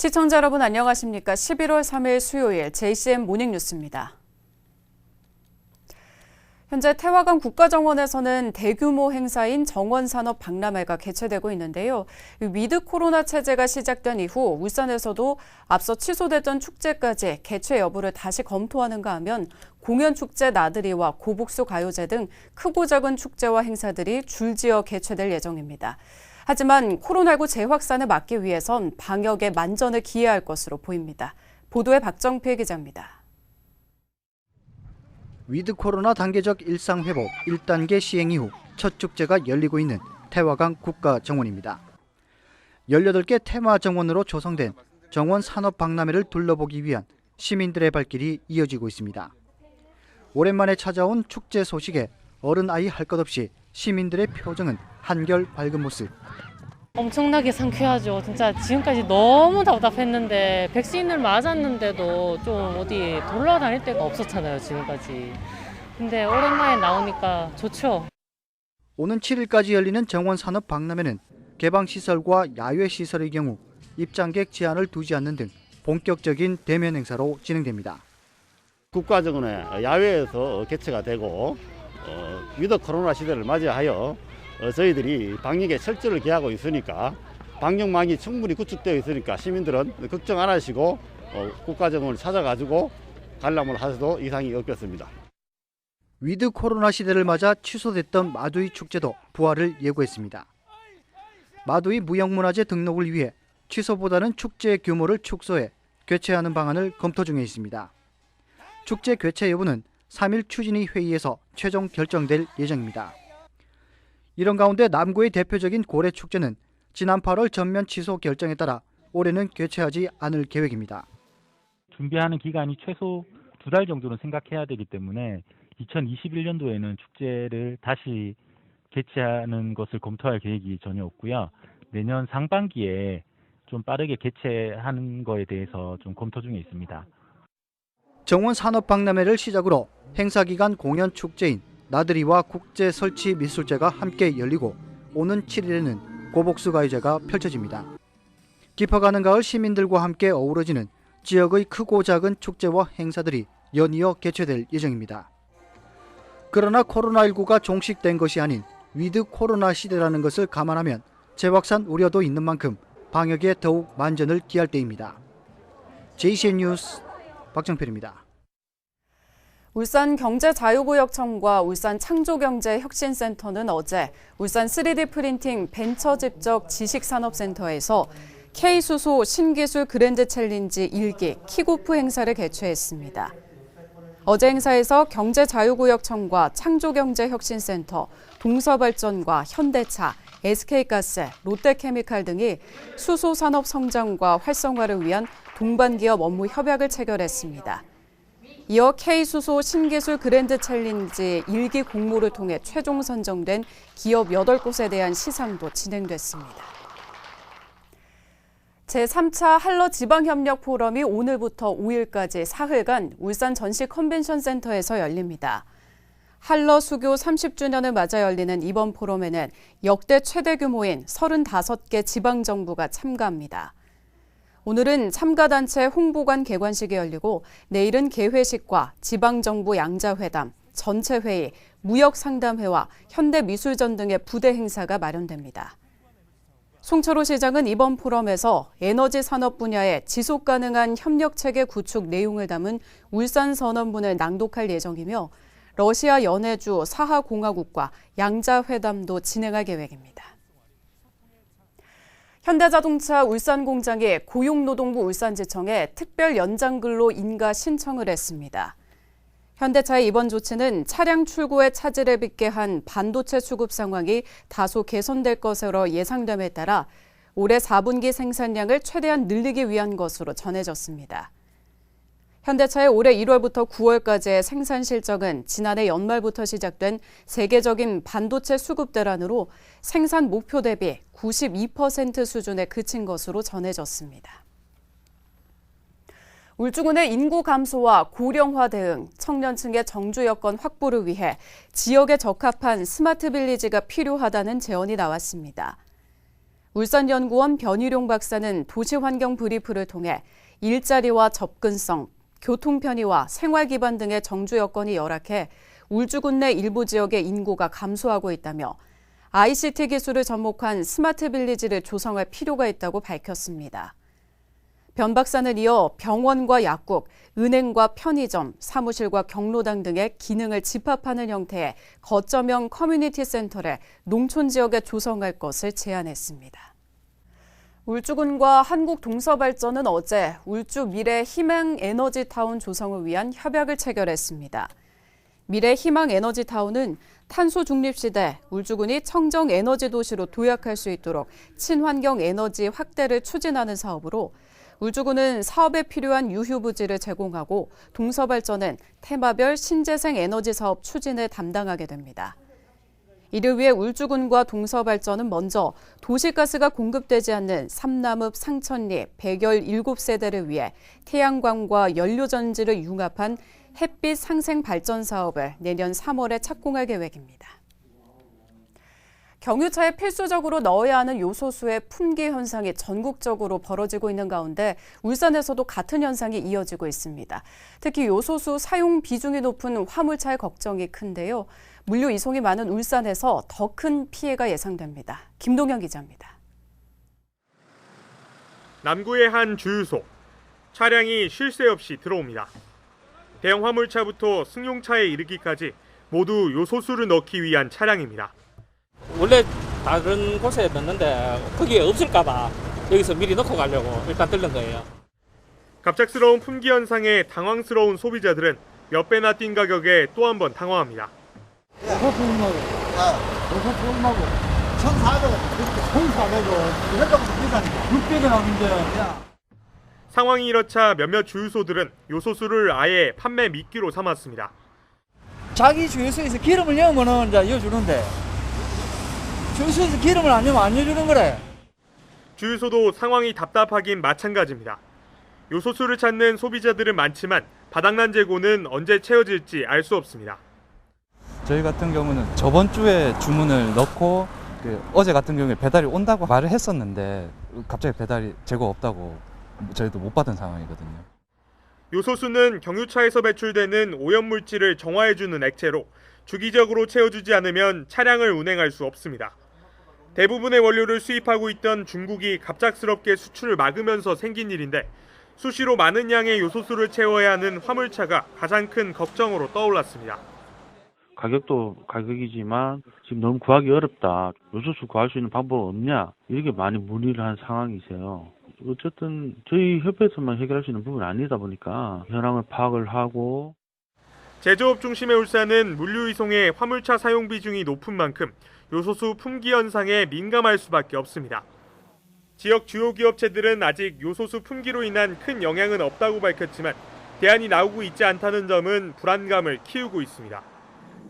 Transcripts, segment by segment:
시청자 여러분 안녕하십니까? 11월 3일 수요일 JCM 모닝 뉴스입니다. 현재 태화강 국가정원에서는 대규모 행사인 정원산업 박람회가 개최되고 있는데요. 위드 코로나 체제가 시작된 이후 울산에서도 앞서 취소됐던 축제까지 개최 여부를 다시 검토하는가 하면 공연 축제 나들이와 고복수 가요제 등 크고 작은 축제와 행사들이 줄지어 개최될 예정입니다. 하지만 코로나19 재확산을 막기 위해선 방역에 만전을 기해야 할 것으로 보입니다. 보도에 박정필 기자입니다. 위드 코로나 단계적 일상 회복 1단계 시행 이후 첫 축제가 열리고 있는 태화강 국가정원입니다. 18개 테마 정원으로 조성된 정원 산업 박람회를 둘러보기 위한 시민들의 발길이 이어지고 있습니다. 오랜만에 찾아온 축제 소식에 어른 아이 할 것 없이 시민들의 표정은 한결 밝은 모습. 엄청나게 상쾌하죠. 진짜 지금까지 너무 답답했는데 백신을 맞았는데도 좀 어디 돌아다닐 데가 없었잖아요. 지금까지. 근데 오랜만에 나오니까 좋죠. 오는 7일까지 열리는 정원 산업 박람회는 개방 시설과 야외 시설의 경우 입장객 제한을 두지 않는 등 본격적인 대면 행사로 진행됩니다. 국가정원에 야외에서 개최가 되고 어, 위드 코로나 시대를 맞이하여 어, 저희들이 방역에 철저를 기하고 있으니까 방역망이 충분히 구축되어 있으니까 시민들은 걱정 안 하시고 어, 국가정원을 찾아가지고 관람을 하셔도 이상이 없겠습니다. 위드 코로나 시대를 맞아 취소됐던 마두이 축제도 부활을 예고했습니다. 마두이 무형문화재 등록을 위해 취소보다는 축제 규모를 축소해 개최하는 방안을 검토 중에 있습니다. 축제 개최 여부는 3일 추진위 회의에서 최종 결정될 예정입니다. 이런 가운데 남구의 대표적인 고래 축제는 지난 8월 전면 취소 결정에 따라 올해는 개최하지 않을 계획입니다. 준비하는 기간이 최소 두 달 정도는 생각해야 되기 때문에 2021년도에는 축제를 다시 개최하는 것을 검토할 계획이 전혀 없고요. 내년 상반기에 좀 빠르게 개최하는 거에 대해서 좀 검토 중에 있습니다. 정원 산업 박람회를 시작으로 행사 기간 공연 축제인 나들이와 국제 설치 미술제가 함께 열리고 오는 7일에는 고복수 가요제가 펼쳐집니다. 깊어가는 가을 시민들과 함께 어우러지는 지역의 크고 작은 축제와 행사들이 연이어 개최될 예정입니다. 그러나 코로나19가 종식된 것이 아닌 위드 코로나 시대라는 것을 감안하면 재확산 우려도 있는 만큼 방역에 더욱 만전을 기할 때입니다. JCN 뉴스 박정필입니다. 울산 경제자유구역청과 울산 창조경제혁신센터는 어제 울산 3D 프린팅 벤처 집적 지식산업센터에서 K수소 신기술 그랜드 챌린지 1기 킥오프 행사를 개최했습니다. 어제 행사에서 경제자유구역청과 창조경제혁신센터, 동서발전과 현대차, SK가스, 롯데케미칼 등이 수소 산업 성장과 활성화를 위한 동반기업 업무 협약을 체결했습니다. 이어 K수소 신기술 그랜드 챌린지 1기 공모를 통해 최종 선정된 기업 8곳에 대한 시상도 진행됐습니다. 제3차 한러 지방협력 포럼이 오늘부터 5일까지 사흘간 울산 전시 컨벤션 센터에서 열립니다. 한러 수교 30주년을 맞아 열리는 이번 포럼에는 역대 최대 규모인 35개 지방정부가 참가합니다. 오늘은 참가단체 홍보관 개관식이 열리고 내일은 개회식과 지방정부 양자회담, 전체회의, 무역상담회와 현대미술전 등의 부대 행사가 마련됩니다. 송철호 시장은 이번 포럼에서 에너지 산업 분야의 지속 가능한 협력 체계 구축 내용을 담은 울산 선언문을 낭독할 예정이며 러시아 연해주 사하 공화국과 양자 회담도 진행할 계획입니다. 현대자동차 울산 공장이 고용노동부 울산지청에 특별 연장근로 인가 신청을 했습니다. 현대차의 이번 조치는 차량 출고에 차질을 빚게 한 반도체 수급 상황이 다소 개선될 것으로 예상됨에 따라 올해 4분기 생산량을 최대한 늘리기 위한 것으로 전해졌습니다. 현대차의 올해 1월부터 9월까지의 생산 실적은 지난해 연말부터 시작된 세계적인 반도체 수급 대란으로 생산 목표 대비 92% 수준에 그친 것으로 전해졌습니다. 울주군의 인구 감소와 고령화 대응, 청년층의 정주 여건 확보를 위해 지역에 적합한 스마트 빌리지가 필요하다는 제언이 나왔습니다. 울산연구원 변희룡 박사는 도시환경 브리프를 통해 일자리와 접근성, 교통 편의와 생활 기반 등의 정주 여건이 열악해 울주군 내 일부 지역의 인구가 감소하고 있다며 ICT 기술을 접목한 스마트 빌리지를 조성할 필요가 있다고 밝혔습니다. 변 박사는 이어 병원과 약국, 은행과 편의점, 사무실과 경로당 등의 기능을 집합하는 형태의 거점형 커뮤니티 센터를 농촌 지역에 조성할 것을 제안했습니다. 울주군과 한국동서발전은 어제 울주 미래 희망 에너지 타운 조성을 위한 협약을 체결했습니다. 미래 희망 에너지 타운은 탄소 중립 시대 울주군이 청정 에너지 도시로 도약할 수 있도록 친환경 에너지 확대를 추진하는 사업으로 울주군은 사업에 필요한 유휴 부지를 제공하고 동서발전은 테마별 신재생 에너지 사업 추진을 담당하게 됩니다. 이를 위해 울주군과 동서발전은 먼저 도시가스가 공급되지 않는 삼남읍 상천리 백열 7세대를 위해 태양광과 연료전지를 융합한 햇빛 상생 발전 사업을 내년 3월에 착공할 계획입니다. 경유차에 필수적으로 넣어야 하는 요소수의 품귀 현상이 전국적으로 벌어지고 있는 가운데 울산에서도 같은 현상이 이어지고 있습니다. 특히 요소수 사용 비중이 높은 화물차의 걱정이 큰데요. 물류 이송이 많은 울산에서 더 큰 피해가 예상됩니다. 김동현 기자입니다. 남구의 한 주유소. 차량이 쉴 새 없이 들어옵니다. 대형 화물차부터 승용차에 이르기까지 모두 요소수를 넣기 위한 차량입니다. 원래 다른 곳에 넣는데 거기에 없을까봐 여기서 미리 넣고 가려고 일단 들른 거예요. 갑작스러운 품귀 현상에 당황스러운 소비자들은 몇 배나 뛴 가격에 또 한 번 당황합니다. 상황이 이렇자 몇몇 주유소들은 요소수를 아예 판매 미끼로 삼았습니다. 자기 주유소에서 기름을 넣으면은 이제 이어주는데 주유소에서 기름을 안 넣으면 안 넣어주는 거래. 주유소도 상황이 답답하긴 마찬가지입니다. 요소수를 찾는 소비자들은 많지만 바닥난 재고는 언제 채워질지 알 수 없습니다. 저희 같은 경우는 저번 주에 주문을 넣고 그 어제 같은 경우에 배달이 온다고 말을 했었는데 갑자기 배달이 재고 없다고 저희도 못 받은 상황이거든요. 요소수는 경유차에서 배출되는 오염물질을 정화해주는 액체로 주기적으로 채워주지 않으면 차량을 운행할 수 없습니다. 대부분의 원료를 수입하고 있던 중국이 갑작스럽게 수출을 막으면서 생긴 일인데 수시로 많은 양의 요소수를 채워야 하는 화물차가 가장 큰 걱정으로 떠올랐습니다. 가격도 가격이지만 지금 너무 구하기 어렵다. 요소수 구할 수 있는 방법 없냐? 이렇게 많이 문의를 한 상황이세요. 어쨌든 저희 협회에서만 해결할 수 있는 부분이 아니다 보니까 현황을 파악을 하고 제조업 중심의 울산은 물류 이송의 화물차 사용 비중이 높은 만큼 요소수 품귀 현상에 민감할 수밖에 없습니다. 지역 주요 기업체들은 아직 요소수 품귀로 인한 큰 영향은 없다고 밝혔지만 대안이 나오고 있지 않다는 점은 불안감을 키우고 있습니다.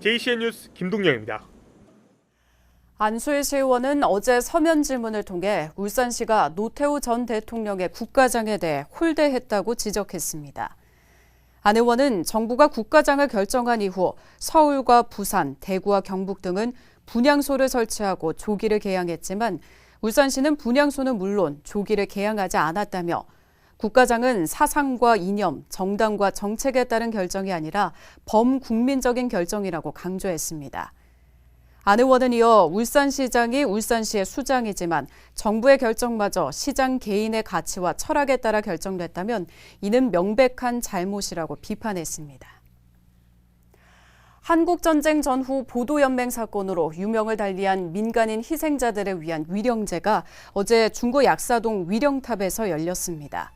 JCN 뉴스 김동영입니다. 안수일 시 의원은 어제 서면 질문을 통해 울산시가 노태우 전 대통령의 국가장에 대해 홀대했다고 지적했습니다. 안 의원은 정부가 국가장을 결정한 이후 서울과 부산, 대구와 경북 등은 분향소를 설치하고 조기를 개양했지만 울산시는 분향소는 물론 조기를 개양하지 않았다며 국가장은 사상과 이념, 정당과 정책에 따른 결정이 아니라 범국민적인 결정이라고 강조했습니다. 안 의원은 이어 울산시장이 울산시의 수장이지만 정부의 결정마저 시장 개인의 가치와 철학에 따라 결정됐다면 이는 명백한 잘못이라고 비판했습니다. 한국전쟁 전후 보도연맹 사건으로 유명을 달리한 민간인 희생자들을 위한 위령제가 어제 중구 약사동 위령탑에서 열렸습니다.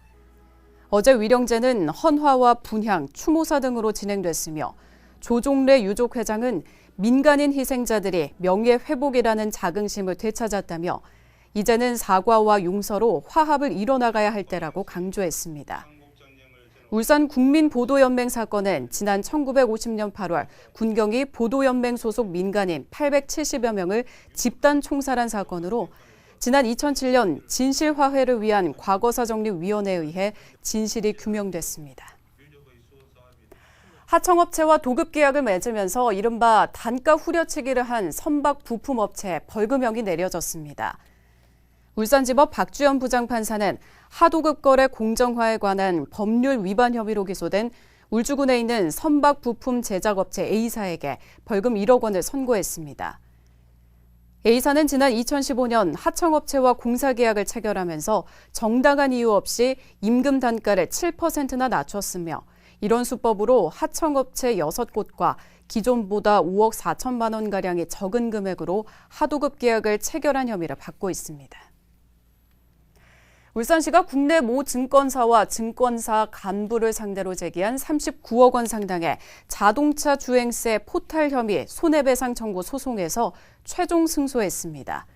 어제 위령제는 헌화와 분향, 추모사 등으로 진행됐으며 조종래 유족 회장은 민간인 희생자들이 명예 회복이라는 자긍심을 되찾았다며 이제는 사과와 용서로 화합을 이뤄나가야 할 때라고 강조했습니다. 울산 국민보도연맹 사건은 지난 1950년 8월 군경이 보도연맹 소속 민간인 870여 명을 집단 총살한 사건으로 지난 2007년 진실화해를 위한 과거사정리위원회에 의해 진실이 규명됐습니다. 하청업체와 도급계약을 맺으면서 이른바 단가 후려치기를 한 선박 부품업체에 벌금형이 내려졌습니다. 울산지법 박주연 부장판사는 하도급 거래 공정화에 관한 법률 위반 혐의로 기소된 울주군에 있는 선박 부품 제작업체 A사에게 벌금 1억 원을 선고했습니다. A사는 지난 2015년 하청업체와 공사계약을 체결하면서 정당한 이유 없이 임금 단가를 7%나 낮췄으며 이런 수법으로 하청업체 6곳과 기존보다 5억 4천만 원가량이 적은 금액으로 하도급 계약을 체결한 혐의를 받고 있습니다. 울산시가 국내 모 증권사와 증권사 간부를 상대로 제기한 39억 원 상당의 자동차 주행세 포탈 혐의 손해배상 청구 소송에서 최종 승소했습니다.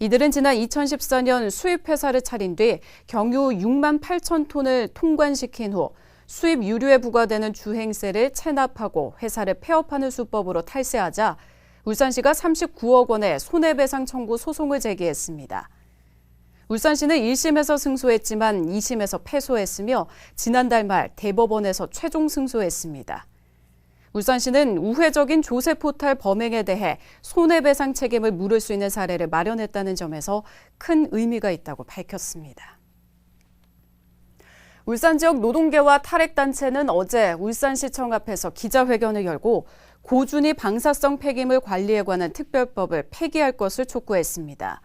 이들은 지난 2014년 수입회사를 차린 뒤 경유 6만 8천 톤을 통관시킨 후 수입 유류에 부과되는 주행세를 체납하고 회사를 폐업하는 수법으로 탈세하자 울산시가 39억 원의 손해배상 청구 소송을 제기했습니다. 울산시는 1심에서 승소했지만 2심에서 패소했으며 지난달 말 대법원에서 최종 승소했습니다. 울산시는 우회적인 조세 포탈 범행에 대해 손해배상 책임을 물을 수 있는 사례를 마련했다는 점에서 큰 의미가 있다고 밝혔습니다. 울산 지역 노동계와 탈핵단체는 어제 울산시청 앞에서 기자회견을 열고 고준위 방사성 폐기물 관리에 관한 특별법을 폐기할 것을 촉구했습니다.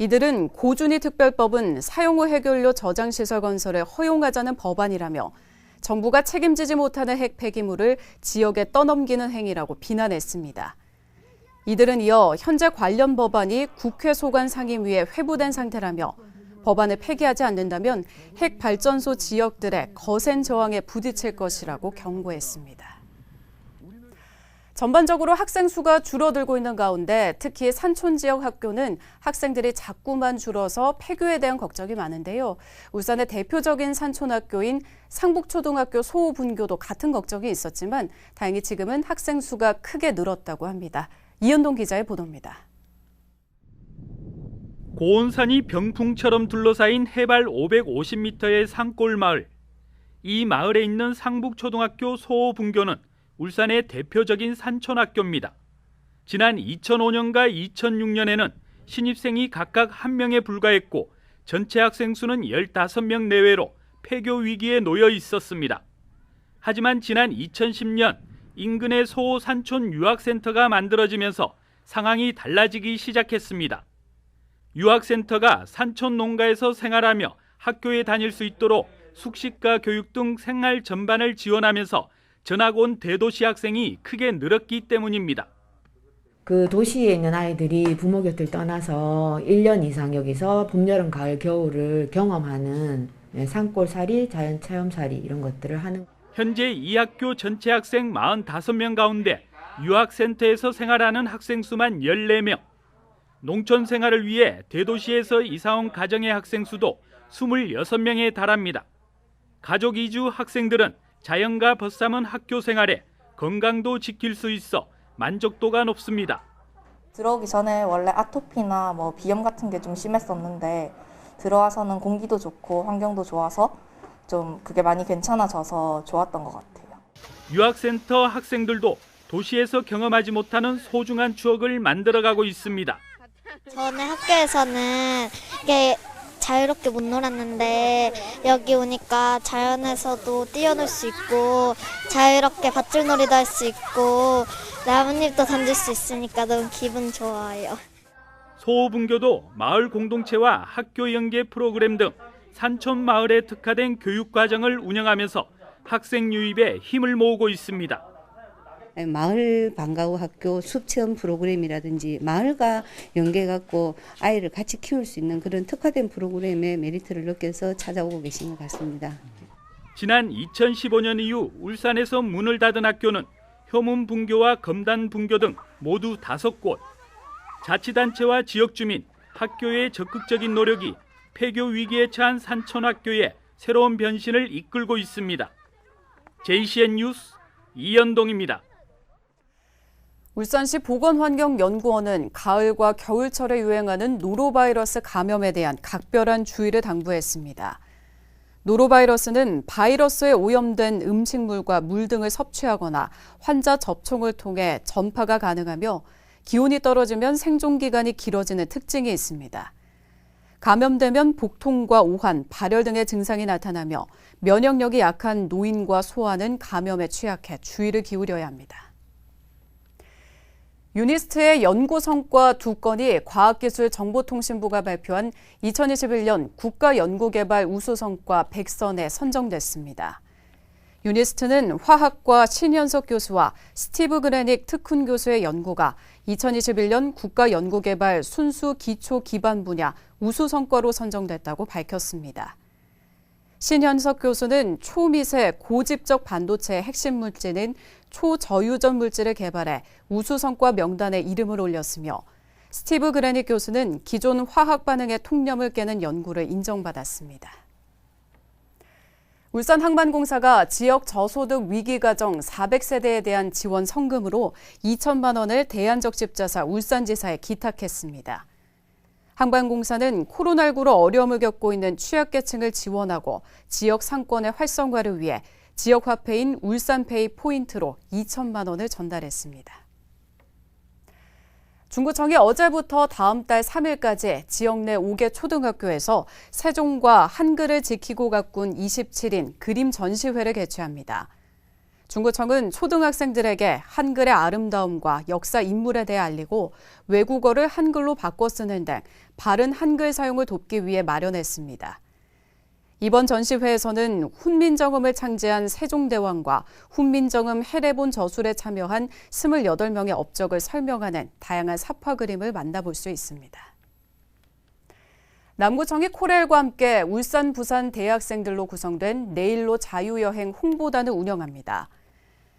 이들은 고준위 특별법은 사용 후 해결료 저장 시설 건설을 허용하자는 법안이라며 정부가 책임지지 못하는 핵 폐기물을 지역에 떠넘기는 행위라고 비난했습니다. 이들은 이어 현재 관련 법안이 국회 소관 상임위에 회부된 상태라며 법안을 폐기하지 않는다면 핵 발전소 지역들의 거센 저항에 부딪힐 것이라고 경고했습니다. 전반적으로 학생 수가 줄어들고 있는 가운데 특히 산촌 지역 학교는 학생들이 자꾸만 줄어서 폐교에 대한 걱정이 많은데요. 울산의 대표적인 산촌 학교인 상북초등학교 소호분교도 같은 걱정이 있었지만 다행히 지금은 학생 수가 크게 늘었다고 합니다. 이현동 기자의 보도입니다. 고온산이 병풍처럼 둘러싸인 해발 550m의 산골 마을. 이 마을에 있는 상북초등학교 소호분교는 울산의 대표적인 산촌학교입니다. 지난 2005년과 2006년에는 신입생이 각각 한 명에 불과했고 전체 학생 수는 15명 내외로 폐교 위기에 놓여 있었습니다. 하지만 지난 2010년 인근의 소호 산촌 유학센터가 만들어지면서 상황이 달라지기 시작했습니다. 유학센터가 산촌 농가에서 생활하며 학교에 다닐 수 있도록 숙식과 교육 등 생활 전반을 지원하면서 전학 온 대도시 학생이 크게 늘었기 때문입니다. 그 도시에 있는 아이들이 부모 곁을 떠나서 1년 이상 여기서 봄, 여름, 가을, 겨울을 경험하는 네, 산골살이, 자연체험살이 이런 것들을 하는 현재 이 학교 전체 학생 45명 가운데 유학센터에서 생활하는 학생 수만 14명. 농촌 생활을 위해 대도시에서 이사온 가정의 학생 수도 26명에 달합니다. 가족 이주 학생들은 자연과 벗삼은 학교 생활에 건강도 지킬 수 있어 만족도가 높습니다. 들어오기 전에 원래 아토피나 뭐 비염 같은 게 좀 심했었는데 들어와서는 공기도 좋고 환경도 좋아서 좀 그게 많이 괜찮아져서 좋았던 것 같아요. 유학센터 학생들도 도시에서 경험하지 못하는 소중한 추억을 만들어가고 있습니다. 저는 학교에서는 이게 자유롭게 못 놀았는데 여기 오니까 자연에서도 뛰어놀 수 있고 자유롭게 밧줄놀이도 할 수 있고 나뭇잎도 던질 수 있으니까 너무 기분 좋아요. 소호분교도 마을 공동체와 학교 연계 프로그램 등 산촌 마을에 특화된 교육 과정을 운영하면서 학생 유입에 힘을 모으고 있습니다. 마을 방과후 학교 숲 체험 프로그램이라든지 마을과 연계 갖고 아이를 같이 키울 수 있는 그런 특화된 프로그램의 메리트를 느껴서 찾아오고 계신 것 같습니다. 지난 2015년 이후 울산에서 문을 닫은 학교는 효문 분교와 검단 분교 등 모두 다섯 곳. 자치단체와 지역 주민, 학교의 적극적인 노력이 폐교 위기에 처한 산촌 학교의 새로운 변신을 이끌고 있습니다. JCN 뉴스 이연동입니다. 울산시 보건환경연구원은 가을과 겨울철에 유행하는 노로바이러스 감염에 대한 각별한 주의를 당부했습니다. 노로바이러스는 바이러스에 오염된 음식물과 물 등을 섭취하거나 환자 접촉을 통해 전파가 가능하며 기온이 떨어지면 생존 기간이 길어지는 특징이 있습니다. 감염되면 복통과 오한, 발열 등의 증상이 나타나며 면역력이 약한 노인과 소아는 감염에 취약해 주의를 기울여야 합니다. 유니스트의 연구 성과 두 건이 과학기술정보통신부가 발표한 2021년 국가연구개발 우수 성과 100선에 선정됐습니다. 유니스트는 화학과 신현석 교수와 스티브 그레닉 특훈 교수의 연구가 2021년 국가연구개발 순수 기초 기반 분야 우수 성과로 선정됐다고 밝혔습니다. 신현석 교수는 초미세 고집적 반도체의 핵심 물질인 초저유전 물질을 개발해 우수 성과 명단에 이름을 올렸으며 스티브 그레닉 교수는 기존 화학 반응의 통념을 깨는 연구를 인정받았습니다. 울산항만공사가 지역 저소득 위기 가정 400세대에 대한 지원 성금으로 2천만 원을 대한적십자사 울산지사에 기탁했습니다. 항만공사는 코로나19로 어려움을 겪고 있는 취약계층을 지원하고 지역 상권의 활성화를 위해 지역 화폐인 울산페이 포인트로 2천만 원을 전달했습니다. 중구청이 어제부터 다음 달 3일까지 지역 내 5개 초등학교에서 세종과 한글을 지키고 가꾼 27인 그림 전시회를 개최합니다. 중구청은 초등학생들에게 한글의 아름다움과 역사 인물에 대해 알리고 외국어를 한글로 바꿔 쓰는 등 바른 한글 사용을 돕기 위해 마련했습니다. 이번 전시회에서는 훈민정음을 창제한 세종대왕과 훈민정음 해례본 저술에 참여한 28명의 업적을 설명하는 다양한 사파 그림을 만나볼 수 있습니다. 남구청이 코렐과 함께 울산, 부산 대학생들로 구성된 내일로 자유여행 홍보단을 운영합니다.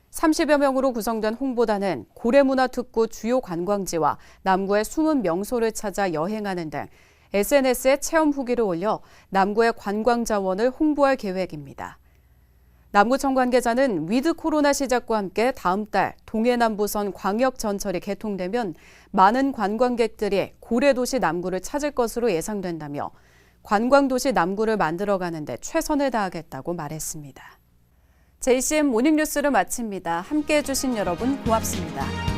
30여 명으로 구성된 홍보단은 고래문화특구 주요 관광지와 남구의 숨은 명소를 찾아 여행하는 등 SNS에 체험 후기를 올려 남구의 관광 자원을 홍보할 계획입니다. 남구청 관계자는 위드 코로나 시작과 함께 다음 달 동해남부선 광역 전철이 개통되면 많은 관광객들이 고래도시 남구를 찾을 것으로 예상된다며 관광도시 남구를 만들어가는데 최선을 다하겠다고 말했습니다. JCM 모닝뉴스를 마칩니다. 함께해 주신 여러분 고맙습니다.